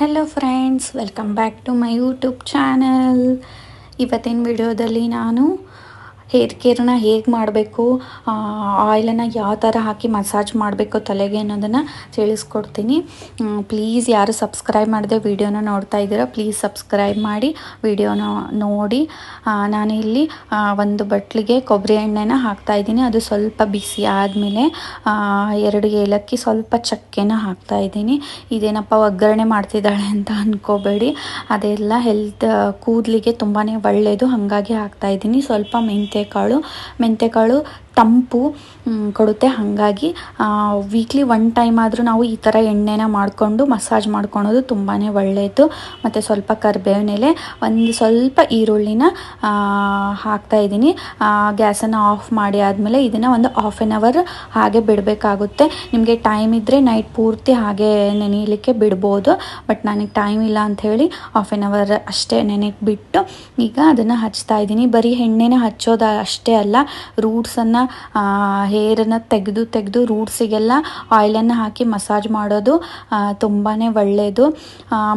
Hello friends welcome back to my YouTube channel ಇವತ್ತಿನ ವಿಡಿಯೋದಲ್ಲಿ ನಾನು ಹೇರ್ ಕೇರ್ನ ಹೇಗೆ ಮಾಡಬೇಕು ಆಯಿಲನ್ನು ಯಾವ ಥರ ಹಾಕಿ ಮಸಾಜ್ ಮಾಡಬೇಕು ತಲೆಗೆ ಅನ್ನೋದನ್ನು ತಿಳಿಸ್ಕೊಡ್ತೀನಿ. ಪ್ಲೀಸ್ ಯಾರು ಸಬ್ಸ್ಕ್ರೈಬ್ ಮಾಡದೆ ವಿಡಿಯೋನ ನೋಡ್ತಾ ಇದ್ದೀರಾ ಪ್ಲೀಸ್ ಸಬ್ಸ್ಕ್ರೈಬ್ ಮಾಡಿ ವಿಡಿಯೋನ ನೋಡಿ. ನಾನು ಇಲ್ಲಿ ಒಂದು ಬಟ್ಲಿಗೆ ಕೊಬ್ಬರಿ ಎಣ್ಣೆನ ಹಾಕ್ತಾ ಇದ್ದೀನಿ. ಅದು ಸ್ವಲ್ಪ ಬಿಸಿ ಆದಮೇಲೆ ಎರಡು ಏಲಕ್ಕಿ ಸ್ವಲ್ಪ ಚಕ್ಕೆನ ಹಾಕ್ತಾ ಇದ್ದೀನಿ. ಇದೇನಪ್ಪ ಒಗ್ಗರಣೆ ಮಾಡ್ತಿದ್ದಾಳೆ ಅಂತ ಅಂದ್ಕೋಬೇಡಿ ಅದೆಲ್ಲ ಹೆಲ್ತ್ ಕೂದಲಿಗೆ ತುಂಬಾ ಒಳ್ಳೆಯದು ಹಾಗಾಗಿ ಹಾಕ್ತಾ ಇದ್ದೀನಿ. ಸ್ವಲ್ಪ ಮೆಂತ್ಯಕಾಳು ಮೆಂತ್ಯಕಾಳು ತಂಪು ಕೊಡುತ್ತೆ. ಹಾಗಾಗಿ ವೀಕ್ಲಿ ಒನ್ ಟೈಮ್ ಆದರೂ ನಾವು ಈ ಥರ ಎಣ್ಣೆನ ಮಾಡಿಕೊಂಡು ಮಸಾಜ್ ಮಾಡ್ಕೊಳೋದು ತುಂಬಾ ಒಳ್ಳೆಯದು ಮತ್ತು ಸ್ವಲ್ಪ ಕರಿಬೇವಿನ ಎಲೆ ಒಂದು ಸ್ವಲ್ಪ ಈರುಳ್ಳಿನ ಹಾಕ್ತಾಯಿದ್ದೀನಿ ಗ್ಯಾಸನ್ನು ಆಫ್ ಮಾಡಿ ಆದಮೇಲೆ ಇದನ್ನು ಒಂದು ಹಾಫ್ ಆನ್ ಅವರ್ ಹಾಗೆ ಬಿಡಬೇಕಾಗುತ್ತೆ. ನಿಮಗೆ ಟೈಮ್ ಇದ್ದರೆ ನೈಟ್ ಪೂರ್ತಿ ಹಾಗೆ ನೆನೆಯಲಿಕ್ಕೆ ಬಿಡ್ಬೋದು. ಬಟ್ ನನಗೆ ಟೈಮ್ ಇಲ್ಲ ಅಂಥೇಳಿ ಹಾಫ್ ಆನ್ ಅವರ್ ಅಷ್ಟೇ ನೆನೆಗೆ ಬಿಟ್ಟು ಈಗ ಅದನ್ನು ಹಚ್ತಾ ಇದ್ದೀನಿ. ಬರೀ ಎಣ್ಣೆನ ಹಚ್ಚೋದು ಅಷ್ಟೇ ಅಲ್ಲ ರೂಟ್ಸನ್ನು ಹೇರನ್ನು ತೆಗೆದು ತೆಗೆದು ರೂಟ್ಸಿಗೆಲ್ಲ ಆಯಿಲನ್ನು ಹಾಕಿ ಮಸಾಜ್ ಮಾಡೋದು ತುಂಬಾ ಒಳ್ಳೆಯದು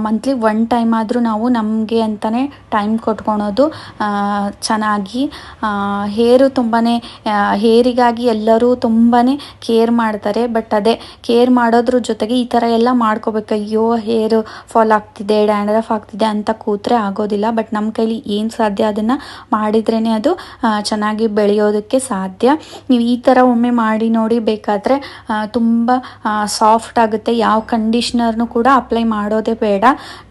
ಮಂತ್ಲಿ ಒನ್ ಟೈಮ್ ಆದರೂ ನಾವು ನಮಗೆ ಅಂತಲೇ ಟೈಮ್ ಕೊಟ್ಕೊಳೋದು ಚೆನ್ನಾಗಿ. ಹೇರು ತುಂಬಾ ಹೇರಿಗಾಗಿ ಎಲ್ಲರೂ ತುಂಬಾ ಕೇರ್ ಮಾಡ್ತಾರೆ. ಬಟ್ ಅದೇ ಕೇರ್ ಮಾಡೋದ್ರ ಜೊತೆಗೆ ಈ ಥರ ಎಲ್ಲ ಮಾಡ್ಕೋಬೇಕು. ಅಯ್ಯೋ ಹೇರು ಫಾಲ್ ಆಗ್ತಿದೆ ಡ್ಯಾಂಡ್ರಫ್ ಆಗ್ತಿದೆ ಅಂತ ಕೂತ್ರೆ ಆಗೋದಿಲ್ಲ. ಬಟ್ ನಮ್ಮ ಕೈಲಿ ಏನು ಸಾಧ್ಯ ಅದನ್ನು ಮಾಡಿದ್ರೇ ಅದು ಚೆನ್ನಾಗಿ ಬೆಳೆಯೋದಕ್ಕೆ ಸಾಧ್ಯ. ನೀವು ಈ ಥರ ಒಮ್ಮೆ ಮಾಡಿ ನೋಡಿ ಬೇಕಾದರೆ ತುಂಬ ಸಾಫ್ಟ್ ಆಗುತ್ತೆ. ಯಾವ ಕಂಡೀಷ್ನರ್ನು ಕೂಡ ಅಪ್ಲೈ ಮಾಡೋದೇ ಬೇಡ.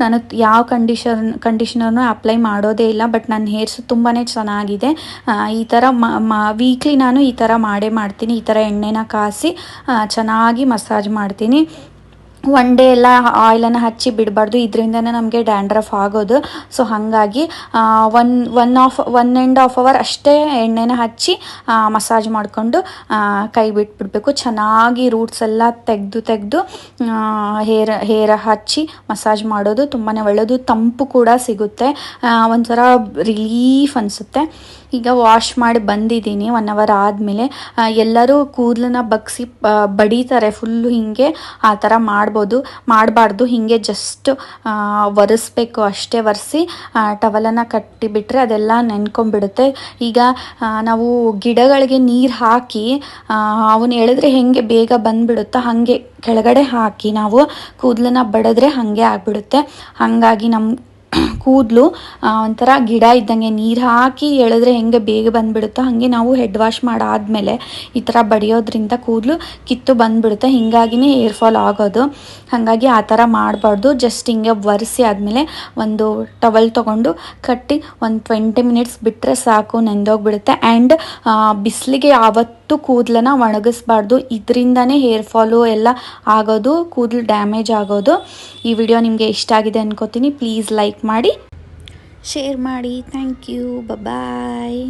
ನಾನು ಯಾವ ಕಂಡೀಷನ್ ಕಂಡೀಷ್ನರ್ನು ಅಪ್ಲೈ ಮಾಡೋದೇ ಇಲ್ಲ ಬಟ್ ನನ್ನ ಹೇರ್ಸ್ ತುಂಬಾ ಚೆನ್ನಾಗಿದೆ. ಈ ಥರ ವೀಕ್ಲಿ ನಾನು ಈ ಥರ ಮಾಡೇ ಮಾಡ್ತೀನಿ. ಈ ಥರ ಎಣ್ಣೆನ ಕಾಸಿ ಚೆನ್ನಾಗಿ ಮಸಾಜ್ ಮಾಡ್ತೀನಿ. ಒನ್ ಡೇ ಎಲ್ಲ ಆಯಿಲನ್ನು ಹಚ್ಚಿ ಬಿಡಬಾರ್ದು. ಇದರಿಂದನೇ ನಮಗೆ ಡ್ಯಾಂಡ್ರಫ್ ಆಗೋದು. ಸೊ ಹಾಗಾಗಿ one one half one and half hour ಅಷ್ಟೇ ಎಣ್ಣೆನ ಹಚ್ಚಿ ಮಸಾಜ್ ಮಾಡಿಕೊಂಡು ಕೈ ಬಿಟ್ಬಿಡಬೇಕು. ಚೆನ್ನಾಗಿ ರೂಟ್ಸ್ ಎಲ್ಲ ತೆಗೆದು ತೆಗೆದು ಹೇರ್, ಹೇರ ಹಚ್ಚಿ ಮಸಾಜ್ ಮಾಡೋದು ತುಂಬಾ ಒಳ್ಳೆಯದು ತಂಪು ಕೂಡ ಸಿಗುತ್ತೆ. ಒಂಥರ ರಿಲೀಫ್ ಅನಿಸುತ್ತೆ. ಈಗ ವಾಶ್ ಮಾಡಿ ಬಂದಿದ್ದೀನಿ. ಒನ್ ಅವರ್ ಆದಮೇಲೆ ಎಲ್ಲರೂ ಕೂದಲನ್ನ ಬಗ್ಸಿ ಬಡಿತಾರೆ. ಫುಲ್ಲು ಹೀಗೆ ಆ ಥರ ಮಾಡ್ಬೋದು, ಮಾಡಬಾರ್ದು. ಹೀಗೆ ಜಸ್ಟ್ ಒರೆಸ್ಬೇಕು ಅಷ್ಟೇ ಒರೆಸಿ ಟವಲನ್ನು ಕಟ್ಟಿಬಿಟ್ರೆ ಅದೆಲ್ಲ ನೆನ್ಕೊಂಬಿಡುತ್ತೆ. ಈಗ ನಾವು ಗಿಡಗಳಿಗೆ ನೀರು ಹಾಕಿ ಅವನು ಎಳೆದ್ರೆ ಹೆಂಗೆ ಬೇಗ ಬಂದ್ಬಿಡುತ್ತೋ ಹಾಗೆ ಕೆಳಗಡೆ ಹಾಕಿ ನಾವು ಕೂದಲನ್ನ ಬಡಿದ್ರೆ ಹಾಗೆ ಆಗಿಬಿಡುತ್ತೆ. ಹಾಗಾಗಿ ನಮ್ಮ ಕೂದಲು ಒಂಥರ ಗಿಡ ಇದ್ದಂಗೆ ನೀರು ಹಾಕಿ ಎಳೆದ್ರೆ ಹೆಂಗೆ ಬೇಗ ಬಂದುಬಿಡುತ್ತೋ ಹಾಗೆ ನಾವು ಹೆಡ್ ವಾಶ್ ಮಾಡಾದಮೇಲೆ ಈ ಥರ ಬಡಿಯೋದ್ರಿಂದ ಕೂದಲು ಕಿತ್ತು ಬಂದ್ಬಿಡುತ್ತೆ. ಹಿಂಗಾಗಿನೇ ಏರ್ ಫಾಲ್ ಆಗೋದು. ಹಾಗಾಗಿ ಆ ಥರ ಮಾಡಬಾರ್ದು. ಜಸ್ಟ್ ಹಿಂಗೆ ಒರೆಸಿ ಆದಮೇಲೆ ಒಂದು ಟವಲ್ ತೊಗೊಂಡು ಕಟ್ಟಿ ಒಂದು ಟ್ವೆಂಟಿ ಮಿನಿಟ್ಸ್ ಬಿಟ್ಟರೆ ಸಾಕು, ನೆಂದೋಗ್ಬಿಡುತ್ತೆ. ಆ್ಯಂಡ್ ಬಿಸಿಲಿಗೆ ಯಾವತ್ತೂ ಕೂದಲನ್ನ ಒಣಗಿಸ್ಬಾರ್ದು. ಇದರಿಂದನೇ ಹೇರ್ ಫಾಲು ಎಲ್ಲ ಆಗೋದು, ಕೂದಲು ಡ್ಯಾಮೇಜ್ ಆಗೋದು. ಈ ವಿಡಿಯೋ ನಿಮಗೆ ಇಷ್ಟ ಆಗಿದೆ ಅನ್ಕೋತೀನಿ. ಪ್ಲೀಸ್ ಲೈಕ್ ಮಾಡಿ. ಶೇರ್ ಮಾಡಿ. Thank you bye